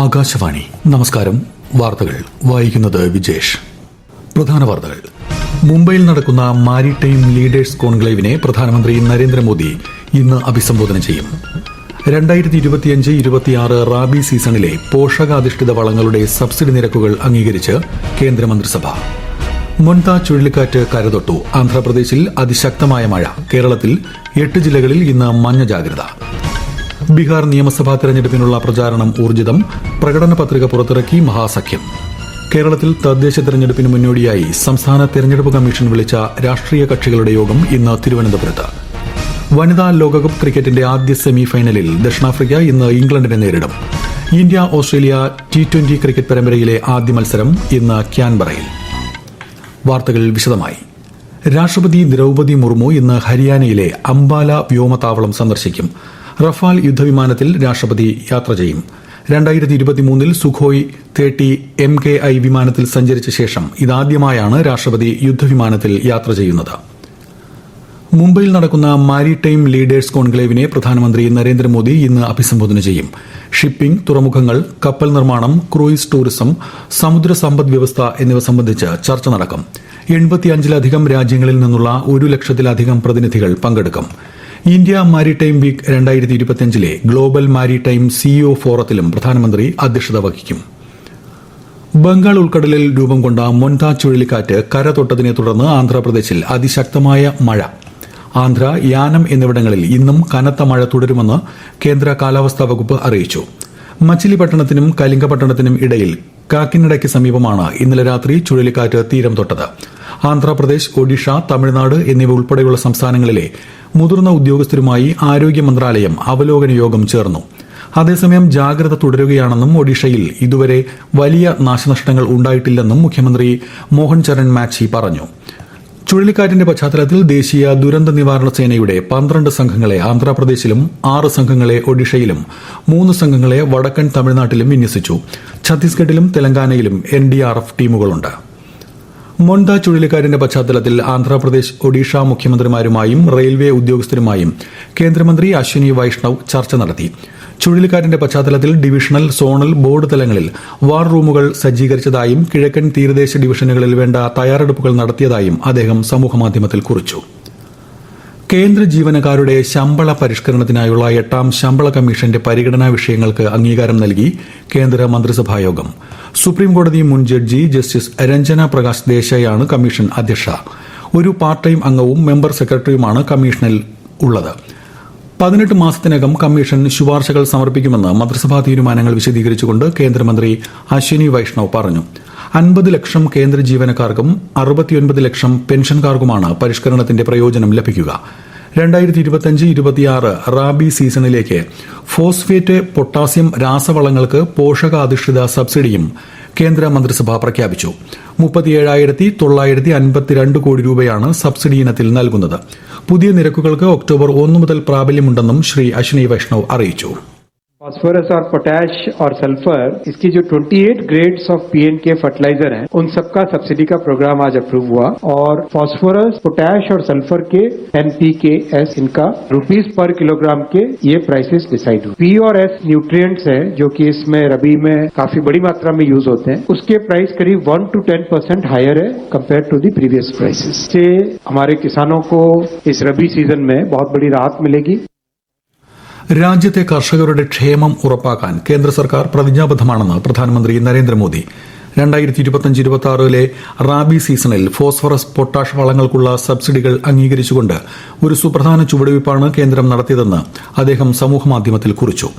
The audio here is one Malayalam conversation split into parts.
ആകാശവാണി. നമസ്കാരം. വാർത്തകൾ വായിക്കുന്നത് വിജേഷ്. പ്രധാന വാർത്തകൾ. മുംബൈയിൽ നടക്കുന്ന മാരിടൈം ലീഡേഴ്സ് കോൺക്ലേവിനെ പ്രധാനമന്ത്രി നരേന്ദ്രമോദി ഇന്ന് അഭിസംബോധന ചെയ്യും. രണ്ടായിരത്തി ഇരുപത്തിയഞ്ച് ഇരുപത്തിയാറ് റാബി സീസണിലെ പോഷകാധിഷ്ഠിത വളങ്ങളുടെ സബ്സിഡി നിരക്കുകൾ അംഗീകരിച്ച് കേന്ദ്രമന്ത്രിസഭ. മൊൻത ചുഴലിക്കാറ്റ് കരതൊട്ടു. ആന്ധ്രാപ്രദേശിൽ അതിശക്തമായ മഴ. കേരളത്തിൽ എട്ട് ജില്ലകളിൽ ഇന്ന് മഞ്ഞ ജാഗ്രത. ബീഹാർ നിയമസഭാ തെരഞ്ഞെടുപ്പിനുള്ള പ്രചാരണം ഊർജിതം പ്രകടന പത്രിക പുറത്തിറക്കി മഹാസഖ്യം. കേരളത്തിൽ തദ്ദേശ തെരഞ്ഞെടുപ്പിന് മുന്നോടിയായി സംസ്ഥാന തെരഞ്ഞെടുപ്പ് കമ്മീഷൻ വിളിച്ച രാഷ്ട്രീയ കക്ഷികളുടെ യോഗം ഇന്ന് തിരുവനന്തപുരത്ത്. വനിതാ ലോകകപ്പ് ക്രിക്കറ്റിന്റെ ആദ്യ സെമി ഫൈനലിൽ ദക്ഷിണാഫ്രിക്ക ഇന്ന് ഇംഗ്ലണ്ടിനെ നേരിടും. India Australia T twenty cricket പരമ്പരയിലെ ആദ്യ മത്സരം ഇന്ന് ക്യാൻബറയിൽ. വാർത്തകൾ വിശദമായി. രാഷ്ട്രപതി ദ്രൗപതി മുർമു ഇന്ന് ഹരിയാനയിലെ അംബാല വ്യോമതാവളം സന്ദർശിക്കും. റഫാൽ യുദ്ധവിമാനത്തിൽ രാഷ്ട്രപതി യാത്ര ചെയ്യും. രണ്ടായിരത്തി ഇരുപത്തിമൂന്നിൽ സുഖോയ് തേട്ടി എം കെ ഐ വിമാനത്തിൽ സഞ്ചരിച്ച ശേഷം ഇതാദ്യമായാണ് രാഷ്ട്രപതി യുദ്ധവിമാനത്തിൽ യാത്ര ചെയ്യുന്നത്. മുംബൈയിൽ നടക്കുന്ന മാരിടൈം ലീഡേഴ്സ് കോൺക്ലേവിനെ പ്രധാനമന്ത്രി നരേന്ദ്രമോദി ഇന്ന് അഭിസംബോധന ചെയ്യും. ഷിപ്പിംഗ് തുറമുഖങ്ങൾ കപ്പൽ നിർമ്മാണം ക്രൂയിസ് ടൂറിസം സമുദ്ര സമ്പദ് വ്യവസ്ഥ എന്നിവ സംബന്ധിച്ച് ചർച്ച നടക്കും. എൺപത്തിയഞ്ചിലധികം രാജ്യങ്ങളിൽ നിന്നുള്ള ഒരു ലക്ഷത്തിലധികം പ്രതിനിധികൾ പങ്കെടുക്കും. ഇന്ത്യ മാരിടൈം വീക്ക് രണ്ടായിരത്തി ഇരുപത്തിയഞ്ചിലെ ഗ്ലോബൽ മാരിടൈം സിഇഒ ഫോറത്തിലും പ്രധാനമന്ത്രി അധ്യക്ഷത വഹിക്കും. ബംഗാൾ ഉൾക്കടലിൽ രൂപം കൊണ്ട മൊൻത ചുഴലിക്കാറ്റ് കര തൊട്ടതിനെ തുടർന്ന് ആന്ധ്രാപ്രദേശിൽ അതിശക്തമായ മഴ. ആന്ധ്ര യാനം എന്നിവിടങ്ങളിൽ ഇന്നും കനത്ത മഴ തുടരുമെന്ന് കേന്ദ്ര കാലാവസ്ഥാ വകുപ്പ് അറിയിച്ചു. മച്ചിലിപട്ടണത്തിനും കലിംഗപട്ടണത്തിനും ഇടയിൽ കാക്കിനടയ്ക്ക് സമീപമാണ് ഇന്നലെ രാത്രി ചുഴലിക്കാറ്റ് തീരം തൊട്ടത്. ആന്ധ്രാപ്രദേശ് ഒഡീഷ തമിഴ്നാട് എന്നിവ ഉൾപ്പെടെയുള്ള സംസ്ഥാനങ്ങളിലെ മുതിർന്ന ഉദ്യോഗസ്ഥരുമായി ആരോഗ്യ മന്ത്രാലയം അവലോകന യോഗം ചേർന്നു. അതേസമയം ജാഗ്രത തുടരുകയാണെന്നും ഒഡീഷയിൽ ഇതുവരെ വലിയ നാശനഷ്ടങ്ങൾ ഉണ്ടായിട്ടില്ലെന്നും മുഖ്യമന്ത്രി മോഹൻ ചരൺ മാക്സി പറഞ്ഞു. ചുഴലിക്കാറ്റിന്റെ പശ്ചാത്തലത്തിൽ ദേശീയ ദുരന്ത നിവാരണ സേനയുടെ പന്ത്രണ്ട് സംഘങ്ങളെ ആന്ധ്രാപ്രദേശിലും ആറ് സംഘങ്ങളെ ഒഡീഷയിലും മൂന്ന് സംഘങ്ങളെ വടക്കൻ തമിഴ്നാട്ടിലും വിന്യസിച്ചു. ഛത്തീസ്ഗഡിലും തെലങ്കാനയിലും എൻ ഡി ആർ എഫ് ടീമുകളുണ്ട്. മൊണ്ട ചുഴലിക്കാറ്റിന്റെ പശ്ചാത്തലത്തിൽ ആന്ധ്രാപ്രദേശ് ഒഡീഷ മുഖ്യമന്ത്രിമാരുമായും റെയിൽവേ ഉദ്യോഗസ്ഥരുമായും കേന്ദ്രമന്ത്രി അശ്വിനി വൈഷ്ണവ് ചർച്ച നടത്തി. ചുഴലിക്കാറ്റിന്റെ പശ്ചാത്തലത്തിൽ ഡിവിഷണൽ സോണൽ ബോർഡ് തലങ്ങളിൽ വാർ റൂമുകൾ സജ്ജീകരിച്ചതായും കിഴക്കൻ തീരദേശ ഡിവിഷനുകളിൽ വേണ്ട തയ്യാറെടുപ്പുകൾ നടത്തിയതായും അദ്ദേഹം സമൂഹമാധ്യമത്തിൽ കുറിച്ചു. കേന്ദ്ര ജീവനക്കാരുടെ ശമ്പള പരിഷ്കരണത്തിനായുള്ള എട്ടാം ശമ്പള കമ്മീഷന്റെ പരിഗണനാ വിഷയങ്ങൾക്ക് അംഗീകാരം നൽകി കേന്ദ്ര മന്ത്രിസഭായോഗം സുപ്രീംകോടതി മുൻ ജഡ്ജി ജസ്റ്റിസ് രഞ്ജന പ്രകാശ് ദേശായാണ് കമ്മീഷൻ അധ്യക്ഷ. ഒരു പാർട്ട് ടൈം അംഗവും മെമ്പർ സെക്രട്ടറിയുമാണ് കമ്മീഷനിൽ ഉള്ളത്. പതിനെട്ട് മാസത്തിനകം കമ്മീഷൻ ശുപാർശകൾ സമർപ്പിക്കുമെന്ന് മന്ത്രിസഭാ തീരുമാനങ്ങൾ വിശദീകരിച്ചുകൊണ്ട് കേന്ദ്രമന്ത്രി അശ്വിനി വൈഷ്ണവ് പറഞ്ഞു. അൻപത് ലക്ഷം കേന്ദ്ര ജീവനക്കാർക്കും അറുപത്തിയൊൻപത് ലക്ഷം പെൻഷൻകാർക്കുമാണ് പരിഷ്കരണത്തിന്റെ പ്രയോജനം ലഭിക്കുക. രണ്ടായിരത്തി ഇരുപത്തിയഞ്ച് ഇരുപത്തിയാറ് റാബി സീസണിലേക്ക് ഫോസ്ഫേറ്റ് പൊട്ടാസ്യം രാസവളങ്ങൾക്ക് പോഷകാധിഷ്ഠിത സബ്സിഡിയും കേന്ദ്ര മന്ത്രിസഭ പ്രഖ്യാപിച്ചു. മുപ്പത്തിയേഴായിരത്തി തൊള്ളായിരത്തി അൻപത്തിരണ്ട് കോടി രൂപയാണ് സബ്സിഡി ഇനത്തിൽ നൽകുന്നത്. പുതിയ നിരക്കുകൾക്ക് ഒക്ടോബർ ഒന്ന് മുതൽ പ്രാബല്യമുണ്ടെന്നും ശ്രീ അശ്വിനി വൈഷ്ണവ് അറിയിച്ചു. फॉस्फोरस और पोटैश और सल्फ़र इसकी जो 28 ग्रेड्स ऑफ़ पीएनके फर्टिलाइज़र हैं, उन सबका सब्सिडी का प्रोग्राम आज अप्रूव हुआ और फॉस्फोरस पोटैश और सल्फ़र के एनपीके एस इनका रुपीस पर किलोग्राम के ये प्राइसेस डिसाइड हुए। पी और एस न्यूट्रिएंट्स हैं, जो कि इसमें रबी में काफ़ी बड़ी मात्रा में यूज़ होते हैं, उसके प्राइस करीब one two ten percent higher है compare to the previous prices से हमारे किसानों को इस रबी सीज़न में बहुत बड़ी राहत मिलेगी। രാജ്യത്തെ കർഷകരുടെ ക്ഷേമം ഉറപ്പാക്കാൻ കേന്ദ്ര സർക്കാർ പ്രതിജ്ഞാബദ്ധമാണെന്ന് പ്രധാനമന്ത്രി നരേന്ദ്രമോദി. രണ്ടായിരത്തി ഇരുപത്തിയഞ്ച് ഇരുപത്തി ആറിലെ റാബി സീസണിൽ ഫോസ്ഫറസ് പൊട്ടാഷ് വളങ്ങൾക്കുള്ള സബ്സിഡികൾ അംഗീകരിച്ചുകൊണ്ട് ഒരു സുപ്രധാന ചുവടുവയ്പ്പാണ് കേന്ദ്രം നടത്തിയതെന്ന് അദ്ദേഹം സമൂഹമാധ്യമത്തിൽ കുറിച്ചു.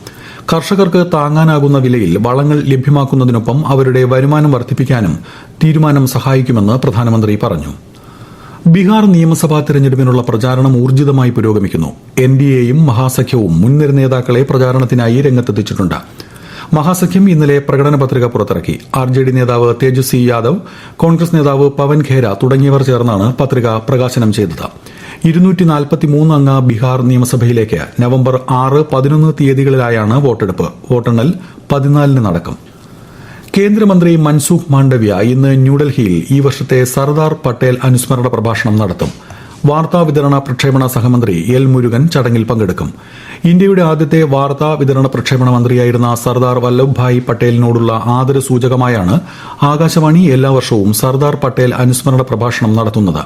കർഷകർക്ക് താങ്ങാനാകുന്ന വിലയിൽ വളങ്ങൾ ലഭ്യമാക്കുന്നതിനൊപ്പം അവരുടെ വരുമാനം വർദ്ധിപ്പിക്കാനും തീരുമാനം സഹായിക്കുമെന്ന് പ്രധാനമന്ത്രി പറഞ്ഞു. ബീഹാർ നിയമസഭാ തെരഞ്ഞെടുപ്പിനുള്ള പ്രചാരണം ഊർജിതമായി പുരോഗമിക്കുന്നു. എൻ ഡി എയും മഹാസഖ്യവും മുൻനിര നേതാക്കളെ പ്രചാരണത്തിനായി രംഗത്തെത്തിച്ചിട്ടുണ്ട്. മഹാസഖ്യം ഇന്നലെ പ്രകടന പത്രിക പുറത്തിറക്കി. ആർ ജെ ഡി നേതാവ് തേജസ്വി യാദവ് കോൺഗ്രസ് നേതാവ് പവൻ ഖേര തുടങ്ങിയവർ ചേർന്നാണ് പത്രിക പ്രകാശനം ചെയ്തത്. അംഗ ബീഹാർ നിയമസഭയിലേക്ക് നവംബർ ആറ് പതിനൊന്ന് തീയതികളിലായാണ് വോട്ടെടുപ്പ്. വോട്ടെണ്ണൽ പതിനാലിന് നടക്കും. കേന്ദ്രമന്ത്രി മൻസൂഖ് മാണ്ഡവ്യ ഇന്ന് ന്യൂഡൽഹിയിൽ ഈ വർഷത്തെ സർദാർ പട്ടേൽ അനുസ്മരണ പ്രഭാഷണം നടത്തും. വാർത്താ വിതരണ പ്രക്ഷേപണ സഹമന്ത്രി എൽ മുരുകൻ ചടങ്ങിൽ പങ്കെടുക്കും. ഇന്ത്യയുടെ ആദ്യത്തെ വാർത്താ വിതരണ പ്രക്ഷേപണ മന്ത്രിയായിരുന്ന സർദാർ വല്ലഭ്ഭായ് പട്ടേലിനോടുള്ള ആദരസൂചകമായാണ് ആകാശവാണി എല്ലാ വർഷവും സർദാർ പട്ടേൽ അനുസ്മരണ പ്രഭാഷണം നടത്തുന്നത്.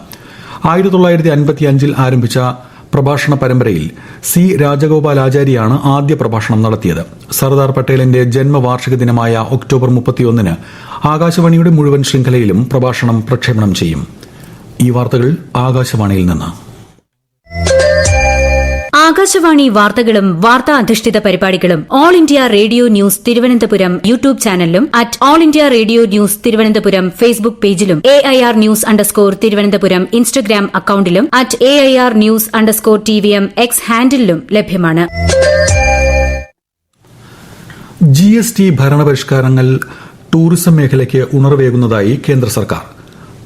ആയിരത്തി തൊള്ളായിരത്തി അൻപത്തി അഞ്ചിൽ ആരംഭിച്ച പ്രഭാഷണ പരമ്പരയിൽ സി രാജഗോപാലാചാര്യാണ് ആദ്യ പ്രഭാഷണം നടത്തിയത്. സർദാർ പട്ടേലിന്റെ ജന്മവാർഷിക ദിനമായ ഒക്ടോബർ മുപ്പത്തിയൊന്നിന് ആകാശവാണിയുടെ മുഴുവൻ ശൃംഖലയിലും പ്രഭാഷണം പ്രക്ഷേപണം ചെയ്യും. ഈ വാർത്തകൾ ആകാശവാണിയിൽ നിന്ന്. ആകാശവാണി വാർത്തകളും വാർത്താ അധിഷ്ഠിത പരിപാടികളും All India Radio News Thiruvananthapuram YouTube ചാനലിലും at All India Radio News Thiruvananthapuram Facebook പേജിലും A I R news underscore Thiruvananthapuram Instagram അക്കൌണ്ടിലും at A I R news underscore T V M X ഹാൻഡിലും ലഭ്യമാണ്. ജി എസ് ടി ഭരണപരിഷ്കാരങ്ങൾ ടൂറിസം മേഖലയ്ക്ക് ഉണർവേകുന്നതായി കേന്ദ്ര സർക്കാർ.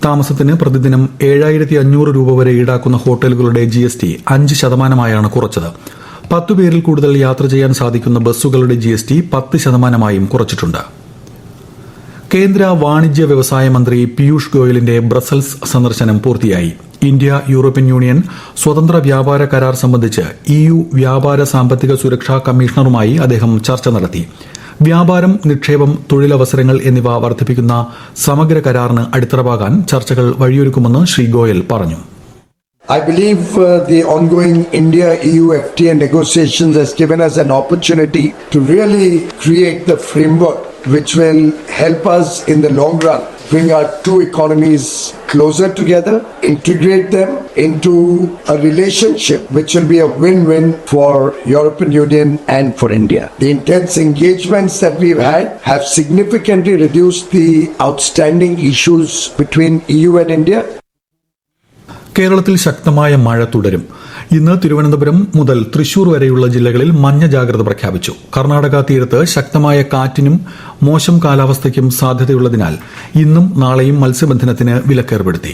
താമസത്തിന് പ്രതിദിനം ഏഴായിരത്തി അഞ്ഞൂറ് രൂപ വരെ ഈടാക്കുന്ന ഹോട്ടലുകളുടെ ജി എസ് ടി അഞ്ച് ശതമാനമായാണ് കുറച്ചത്. പത്തു പേരിൽ കൂടുതൽ യാത്ര ചെയ്യാൻ സാധിക്കുന്ന ബസ്സുകളുടെ ജി എസ് ടി പത്ത് ശതമാനമായും കുറച്ചിട്ടുണ്ട്. കേന്ദ്ര വാണിജ്യ വ്യവസായ മന്ത്രി പീയൂഷ് ഗോയലിന്റെ ബ്രസൽസ് സന്ദർശനം പൂർത്തിയായി. ഇന്ത്യ യൂറോപ്യൻ യൂണിയൻ സ്വതന്ത്ര വ്യാപാര കരാർ സംബന്ധിച്ച് ഇയു വ്യാപാര സാമ്പത്തിക സുരക്ഷാ കമ്മീഷണറുമായി അദ്ദേഹം ചർച്ച നടത്തി. വ്യാപാരം നിക്ഷേപം തൊഴിലവസരങ്ങൾ എന്നിവ വർദ്ധിപ്പിക്കുന്ന സമഗ്ര കരാറിന് അടിത്തറവാകാൻ ചർച്ചകൾ വഴിയൊരുക്കുമെന്ന് ശ്രീ ഗോയൽ പറഞ്ഞു I believe uh, the ongoing India EU FTA negotiations has given us an opportunity to really create the framework which will help us in the long run bring our two economies closer together, integrate them into a relationship which will be a win-win for European Union and for India. The intense engagements that we've had have significantly reduced the outstanding issues between EU and India കേരളത്തിൽ ശക്തമായ മഴ തുടരും ഇന്ന് തിരുവനന്തപുരം മുതൽ തൃശൂർ വരെയുള്ള ജില്ലകളിൽ മഞ്ഞ ജാഗ്രത പ്രഖ്യാപിച്ചു. കർണാടക തീരത്ത് ശക്തമായ കാറ്റിനും മോശം കാലാവസ്ഥയ്ക്കും സാധ്യതയുള്ളതിനാൽ ഇന്നും നാളെയും മത്സ്യബന്ധനത്തിന് വിലക്കേർപ്പെടുത്തി.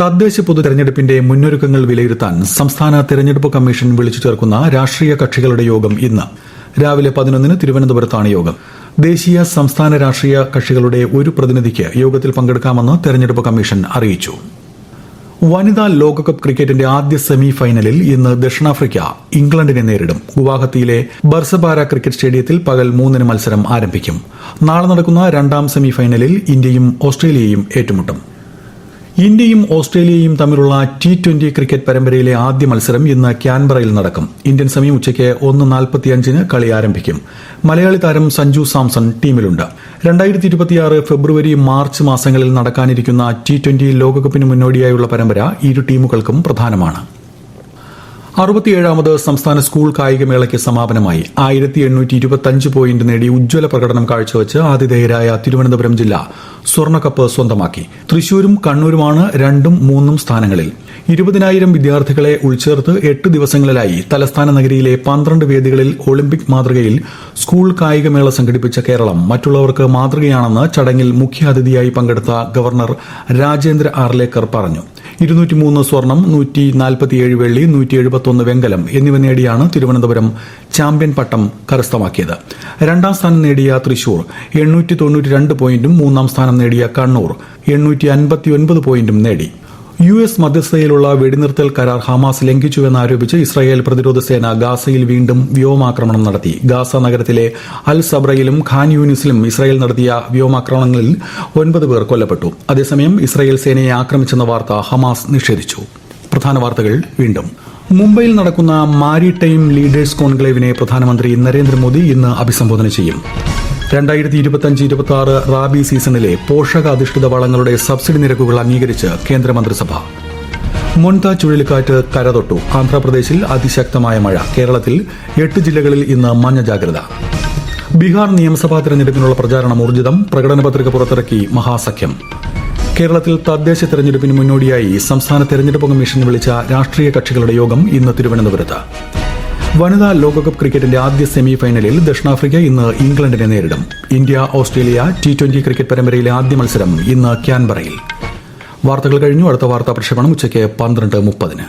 തദ്ദേശ പൊതു തെരഞ്ഞെടുപ്പിന്റെ മുന്നൊരുക്കങ്ങൾ വിലയിരുത്താൻ സംസ്ഥാന തെരഞ്ഞെടുപ്പ് കമ്മീഷൻ വിളിച്ചു ചേർക്കുന്ന രാഷ്ട്രീയ കക്ഷികളുടെ യോഗം ഇന്ന്. രാവിലെ പതിനൊന്നിന് തിരുവനന്തപുരത്താണ് യോഗം. ദേശീയ സംസ്ഥാന രാഷ്ട്രീയ കക്ഷികളുടെ ഒരു പ്രതിനിധിക്ക് യോഗത്തിൽ പങ്കെടുക്കാമെന്ന് തെരഞ്ഞെടുപ്പ് കമ്മീഷൻ അറിയിച്ചു. വനിതാ ലോകകപ്പ് ക്രിക്കറ്റിന്റെ ആദ്യ സെമി ഫൈനലിൽ ഇന്ന് ദക്ഷിണാഫ്രിക്ക ഇംഗ്ലണ്ടിനെ നേരിടും. ഗുവാഹത്തിയിലെ ബർസബാര ക്രിക്കറ്റ് സ്റ്റേഡിയത്തിൽ പകൽ മൂന്നിന് മത്സരം ആരംഭിക്കും. നാളെ നടക്കുന്ന രണ്ടാം സെമി ഫൈനലിൽ ഇന്ത്യയും ഓസ്ട്രേലിയയും ഏറ്റുമുട്ടും. ഇന്ത്യയും ഓസ്ട്രേലിയയും തമ്മിലുള്ള ടി ട്വന്റി ക്രിക്കറ്റ് പരമ്പരയിലെ ആദ്യ മത്സരം ഇന്ന് ക്യാൻബറയിൽ നടക്കും. ഇന്ത്യൻ സമയം ഉച്ചയ്ക്ക് ഒന്ന് നാൽപ്പത്തിയഞ്ചിന് കളി ആരംഭിക്കും. മലയാളി താരം സഞ്ജു സാംസൺ ടീമിലുണ്ട്. രണ്ടായിരത്തി ഇരുപത്തിയാറ് ഫെബ്രുവരി മാർച്ച് മാസങ്ങളിൽ നടക്കാനിരിക്കുന്ന ടി ട്വന്റി ലോകകപ്പിന് മുന്നോടിയായുള്ള പരമ്പര ഇരു ടീമുകൾക്കും പ്രധാനമാണ്. അറുപത്തിയേഴാമത് സംസ്ഥാന സ്കൂൾ കായികമേളയ്ക്ക് സമാപനമായി ആയിരത്തി എണ്ണൂറ്റി ഇരുപത്തിയഞ്ച് പോയിന്റ് നേടി ഉജ്ജ്വല പ്രകടനം കാഴ്ചവെച്ച് ആതിഥേയരായ തിരുവനന്തപുരം ജില്ല സ്വർണക്കപ്പ് സ്വന്തമാക്കി. തൃശൂരും കണ്ണൂരുമാണ് രണ്ടും മൂന്നും സ്ഥാനങ്ങളിൽ. ഇരുപതിനായിരം വിദ്യാർത്ഥികളെ ഉൾച്ചേർത്ത് എട്ട് ദിവസങ്ങളിലായി തലസ്ഥാന നഗരിയിലെ പന്ത്രണ്ട് വേദികളിൽ ഒളിമ്പിക് മാതൃകയിൽ സ്കൂൾ കായികമേള സംഘടിപ്പിച്ച കേരളം മറ്റുള്ളവർക്ക് മാതൃകയാണെന്ന് ചടങ്ങിൽ മുഖ്യാതിഥിയായി പങ്കെടുത്ത ഗവർണർ രാജേന്ദ്ര ആർലേക്കർ പറഞ്ഞു. ഇരുന്നൂറ്റിമൂന്ന് സ്വർണം നൂറ്റി നാൽപ്പത്തിയേഴ് വെള്ളി നൂറ്റി എഴുപത്തൊന്ന് വെങ്കലം എന്നിവ നേടിയാണ് തിരുവനന്തപുരം ചാമ്പ്യൻ പട്ടം കരസ്ഥമാക്കിയത്. രണ്ടാം സ്ഥാനം നേടിയ തൃശൂർ എണ്ണൂറ്റി തൊണ്ണൂറ്റി രണ്ട് പോയിന്റും മൂന്നാം സ്ഥാനം നേടിയ കണ്ണൂർ എണ്ണൂറ്റി അൻപത്തിയൊൻപത് പോയിന്റും നേടി. യു എസ് മധ്യസ്ഥതയിലുള്ള വെടിനിർത്തൽ കരാർ ഹമാസ് ലംഘിച്ചുവെന്നാരോപിച്ച് ഇസ്രായേൽ പ്രതിരോധ സേന ഗാസയിൽ വീണ്ടും വ്യോമാക്രമണം നടത്തി. ഗാസ നഗരത്തിലെ അൽ സബ്രയിലും ഖാൻ യൂനിസിലും ഇസ്രായേൽ നടത്തിയ വ്യോമാക്രമണങ്ങളിൽ ഒൻപത് പേർ കൊല്ലപ്പെട്ടു. അതേസമയം ഇസ്രായേൽ സേനയെ ആക്രമിച്ചെന്ന വാർത്ത ഹമാസ് നിഷേധിച്ചു. പ്രധാന വാർത്തകൾ വീണ്ടും. മുംബൈയിൽ നടക്കുന്ന മാരിടൈം ലീഡേഴ്സ് കോൺക്ലേവിനെ പ്രധാനമന്ത്രി നരേന്ദ്രമോദി ഇന്ന് അഭിസംബോധന ചെയ്യും. രണ്ടായിരത്തി ഇരുപത്തിയഞ്ച് ഇരുപത്തി ആറ് റാബി സീസണിലെ പോഷകാധിഷ്ഠിത വളങ്ങളുടെ സബ്സിഡി നിരക്കുകൾ അംഗീകരിച്ച് കേന്ദ്രമന്ത്രിസഭ. മൊൺത ചുഴലിക്കാറ്റ് കരതൊട്ടു. ആന്ധ്രാപ്രദേശിൽ അതിശക്തമായ മഴ. കേരളത്തിൽ എട്ട് ജില്ലകളിൽ ഇന്ന് മഞ്ഞ ജാഗ്രത. ബീഹാർ നിയമസഭാ തെരഞ്ഞെടുപ്പിനുള്ള പ്രചാരണം ഊർജിതം. പ്രകടന പത്രിക പുറത്തിറക്കി മഹാസഖ്യം. കേരളത്തിൽ തദ്ദേശ തെരഞ്ഞെടുപ്പിന് മുന്നോടിയായി സംസ്ഥാന തെരഞ്ഞെടുപ്പ് കമ്മീഷൻ വിളിച്ച രാഷ്ട്രീയ കക്ഷികളുടെ യോഗം ഇന്ന് തിരുവനന്തപുരത്ത്. വനിതാ ലോകകപ്പ് ക്രിക്കറ്റിന്റെ ആദ്യ സെമി ഫൈനലിൽ ദക്ഷിണാഫ്രിക്ക ഇന്ന് ഇംഗ്ലണ്ടിനെ നേരിടും. India Australia T twenty cricket പരമ്പരയിലെ ആദ്യ മത്സരം ഇന്ന് ക്യാൻബറയിൽ. വാർത്തകൾ കഴിഞ്ഞു. അടുത്ത വാർത്താ പ്രക്ഷേപണം ഉച്ചയ്ക്ക് പന്ത്രണ്ട് മുപ്പതിന്.